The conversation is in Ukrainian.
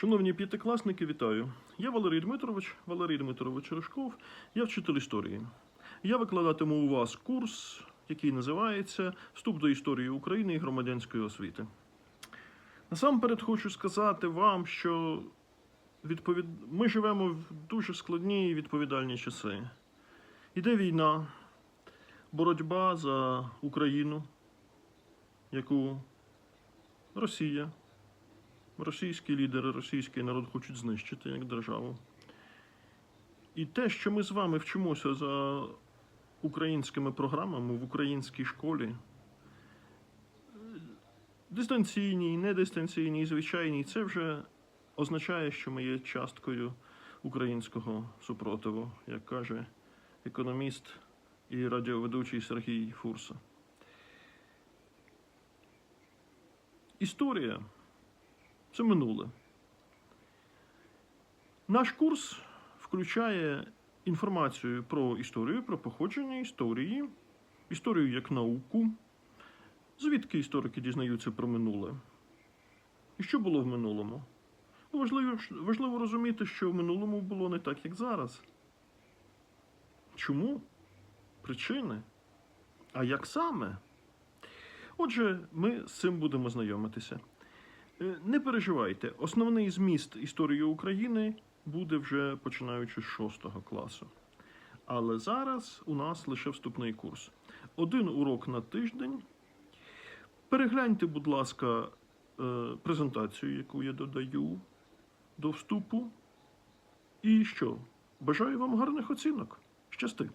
Шановні п'ятикласники, вітаю. Я Валерій Дмитрович, Валерій Дмитрович Рожков, я вчитель історії. Я викладатиму у вас курс, який називається Вступ до історії України і громадянської освіти. Насамперед хочу сказати вам, що відповід... ми живемо в дуже складні і відповідальні часи. Іде війна, боротьба за Україну, яку Росія, російські лідери, російський народ хочуть знищити як державу. І те, що ми з вами вчимося за українськими програмами в українській школі, дистанційній, недистанційній, звичайній, це вже означає, що ми є часткою українського супротиву, як каже економіст і радіоведучий Сергій Фурса. Історія це минуле. Наш курс включає інформацію про історію, про походження історії, історію як науку, звідки історики дізнаються про минуле. І що було в минулому? Ну, важливо, важливо розуміти, що в минулому було не так, як зараз. Чому? Причини. А як саме? Отже, ми з цим будемо знайомитися. Е, Не переживайте, основний зміст історії України буде вже починаючи з 6 класу. Але зараз у нас лише вступний курс. Один урок на тиждень. Перегляньте, будь ласка, е, презентацію, яку я додаю до вступу. І що? Бажаю вам гарних оцінок. Щасти!